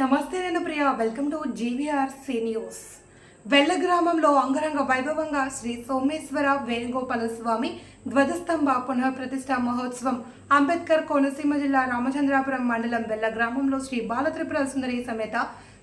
నమస్తే నేను Priya. Welcome to GVR C news Vella గ్రామంలో అంగరంగ వైభవంగా శ్రీ సోమేశ్వర వేణుగోపాల స్వామి ధ్వజస్తంభ పునః ప్రతిష్ఠా మహోత్సవం. అంబేద్కర్ కోనసీమ జిల్లా రామచంద్రాపురం మండలం వెల్ల గ్రామంలో శ్రీ బాలత్రిపుర సుందరి సమేత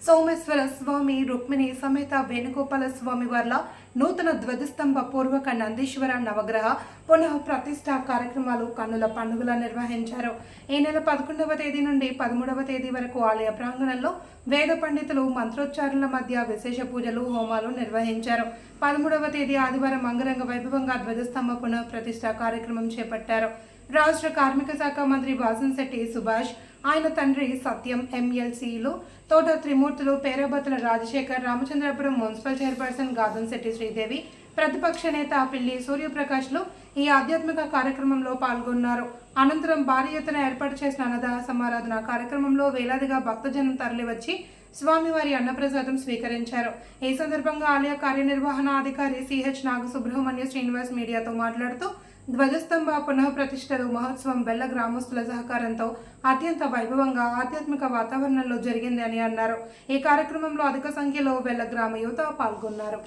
సోమేశ్వర స్వామి రుక్మిణి సమేత వేణుగోపాల స్వామి వార్ల నూతన ధ్వజస్తంభ పూర్వక నందీశ్వర నవగ్రహ పునః ప్రతిష్ఠా కార్యక్రమాలు కన్నుల పండుగల నిర్వహించారు. ఈ నెల పదకొండవ తేదీ నుండి పదమూడవ తేదీ వరకు ఆలయ ప్రాంగణంలో వేద పండితులు మంత్రోచ్చారణల మధ్య విశేష పూజలు హోమాలు నిర్వహించారు. పదమూడవ తేదీ ఆదివారం అంగరంగ వైభవంగా ధ్వజస్తంభ పునః ప్రతిష్ట కార్యక్రమం చేపట్టారు. రాష్ట్ర కార్మిక శాఖ మంత్రి వాసంశెట్టి సుభాష్ ఆయన తండ్రి సత్యం ఎంఎల్సీలు తోట త్రిమూర్తులు పేరబతుల రాజశేఖర్ రామచంద్రపురం మున్సిపల్ చైర్పర్సన్ గాదంశెట్టి శ్రీదేవి ప్రతిపక్ష నేత పిల్లి సూర్యప్రకాష్లు ఈ ఆధ్యాత్మిక కార్యక్రమంలో పాల్గొన్నారు. అనంతరం భారీ ఎత్తున ఏర్పాటు చేసిన అన్నదాన సమారాధన కార్యక్రమంలో వేలాదిగా భక్తజనం తరలివచ్చి స్వామివారి అన్నప్రసాదం స్వీకరించారు. ఈ సందర్భంగా ఆలయ కార్యనిర్వహణ అధికారి సిహెచ్ నాగసుబ్రహ్మణ్య శ్రీనివాస్ మీడియాతో మాట్లాడుతూ ధ్వజస్తంభ పునః ప్రతిష్టలు మహోత్సవం బెల్ల గ్రామస్తుల సహకారంతో అత్యంత వైభవంగా ఆధ్యాత్మిక వాతావరణంలో జరిగింది అని అన్నారు. ఈ కార్యక్రమంలో అధిక సంఖ్యలో బెల్ల గ్రామ యువత పాల్గొన్నారు.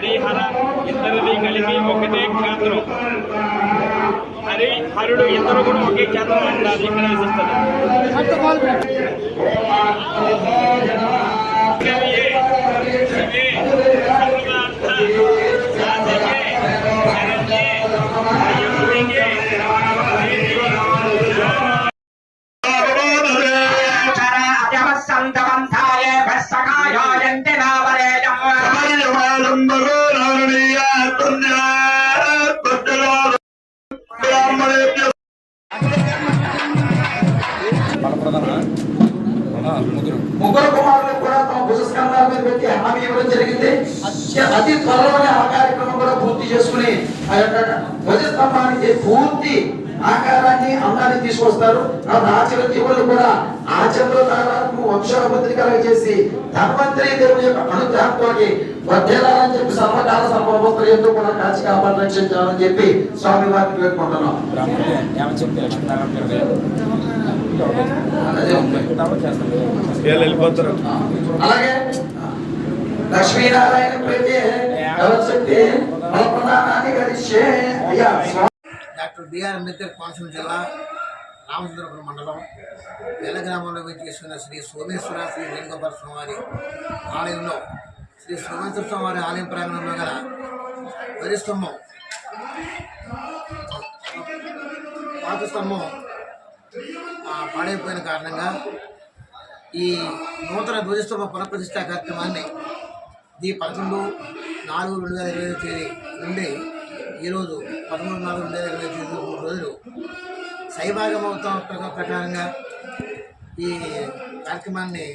హరిహర ఇద్దరిది కలిపి ఒకటే క్షేత్రం. హరిహరుడు ఇద్దరు కూడా ఒకే క్షేత్రం అంటారు ఇక్కడ అతి త్వరలోనే ఆ కార్యక్రమం కూడా పూర్తి చేసుకుని ఆ యొక్క ధ్వజస్తంభానికి పూర్తి ఆకారాన్ని అందాన్ని తీసుకొస్తారు. కాబట్టి ఆచరణ జీవులు కూడా ఆచరణలో తరాలకు వంశాభివృద్ధికరంగా చేసి ధన్వంతరి దేవుని యొక్క అనుగ్రహంతో వర్ధేలాలని చెప్పి సర్వకాల సర్వభక్తులు ఎందుకు కూడా కాచి కాపాడి రక్షించాలని చెప్పి స్వామి వారిని వెళ్ళిపోతారు అలాగే లక్ష్మీనారాయణ ప్రీతి భగవత్శక్తి అయ్యా డాక్టర్ బిఆర్ అంబేద్కర్ కోనసీమ జిల్లా రామచంద్రపురం మండలం వెల గ్రామంలో శ్రీ సోమేశ్వర శ్రీ వేణుగోపాల స్వామివారి ఆలయంలో శ్రీ సోమేశ్వర స్వామి ఆలయం ప్రాంగణంలో గల వరి స్తంభం పాత స్తంభం పాడైపోయిన కారణంగా ఈ నూతన ధ్వజస్తంభ పునఃప్రతిష్ఠ కార్యక్రమాన్ని ఇది పదకొండు నాలుగు రెండు వేల ఇరవై తేదీ నుండి ఈరోజు పదమూడు నాలుగు రెండు వేల ఇరవై తేదీ మూడు రోజులు శైవాగమవుతాం ప్రకారంగా ఈ కార్యక్రమాన్ని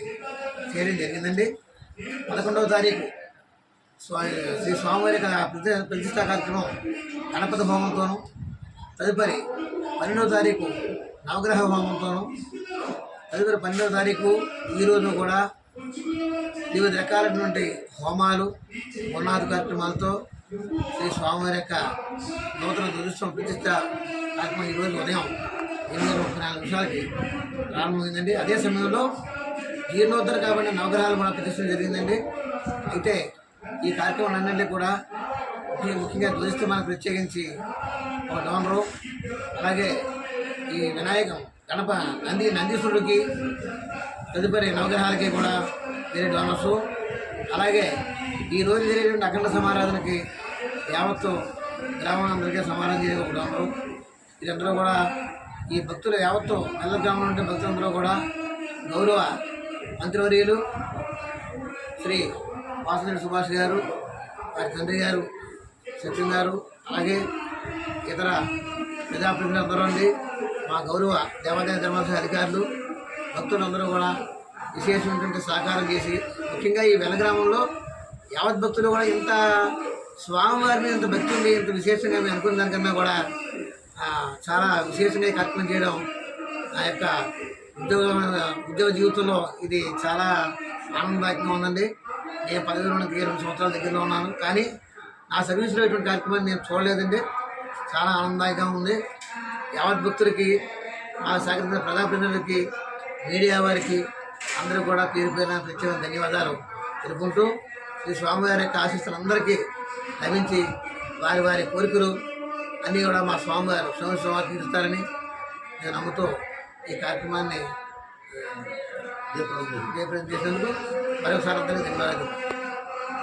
చేయడం జరిగిందండి. పదకొండవ తారీఖు స్వామి శ్రీ స్వామివారి ప్రతి ప్రతిష్టా కార్యక్రమం గణపతి హోమంతోనూ తదుపరి పన్నెండవ తారీఖు నవగ్రహ హోమంతోనూ తదుపరి పన్నెండవ తారీఖు ఈరోజు కూడా వివిధ రకాలైనటువంటి హోమాలు ఉన్నత కార్యక్రమాలతో శ్రీ స్వామివారి యొక్క నూతన దురుష్టం ప్రతిష్ట కార్యక్రమం ఈరోజు ఉదయం ఎనిమిది ముప్పై నాలుగు నిమిషాలకి ప్రారంభమైందండి. అదే సమయంలో జీర్ణోద్ధర కాబట్టి నవగ్రహాలు మన ప్రతిష్ట జరిగిందండి. అయితే ఈ కార్యక్రమం కూడా ముఖ్య- ముఖ్యంగా మనకు ప్రత్యేకించి ఒక డోనరు అలాగే ఈ వినాయకం గణప నంది నందీశ్వరుడికి తదుపరి నవగ్రహాలకి కూడా వేరే డోనర్సు అలాగే ఈ రోజు జరిగేటువంటి అఖండ సమారాధనకి యావత్తు గ్రామం అందరికీ సమారాధన చేయ ఒక డోనరు వీరందరూ కూడా ఈ భక్తులు యావత్తు నెల గ్రామంలో ఉండే భక్తులందరూ కూడా గౌరవ మంత్రివర్యులు శ్రీ వాసుదేవి సుభాష్ గారు వారి తండ్రి గారు సత్యం గారు అలాగే ఇతర ప్రజాప్రతినిధులు అందరూ ఉండి మా గౌరవ దేవాదాయ ధర్మాలయ అధికారులు భక్తులందరూ కూడా విశేషమైనటువంటి సహకారం చేసి ముఖ్యంగా ఈ వెలగ్రామంలో యావత్ భక్తులు కూడా ఇంత స్వామివారిని ఇంత భక్తి ఉంది ఇంత విశేషంగా మేము అనుకున్న దానికన్నా కూడా చాలా విశేషంగా ఈ కార్యక్రమం చేయడం నా యొక్క ఉద్యోగ ఉద్యోగ జీవితంలో ఇది చాలా ఆనందదాయకంగా ఉందండి. నేను పదవి నుండి రెండు సంవత్సరాల దగ్గరలో ఉన్నాను. కానీ నా సర్వీస్లో ఇటువంటి కార్యక్రమాన్ని నేను చూడలేదండి. చాలా ఆనందదాయకంగా ఉంది. యావత్ భక్తులకి మా సహకరించిన ప్రజాప్రతినిధులకి మీడియా వారికి అందరూ కూడా పేరు పేరున ప్రత్యేక ధన్యవాదాలు తెలుపుకుంటూ శ్రీ స్వామివారి యొక్క ఆశీస్సులు అందరికీ లభించి వారి వారి కోరికలు అన్నీ కూడా మా స్వామివారు స్వామి స్వామి నేను నమ్ముతూ ఈ కార్యక్రమాన్ని చేసినందుకు మరొకసారి అందరికీ ధన్యవాదాలు.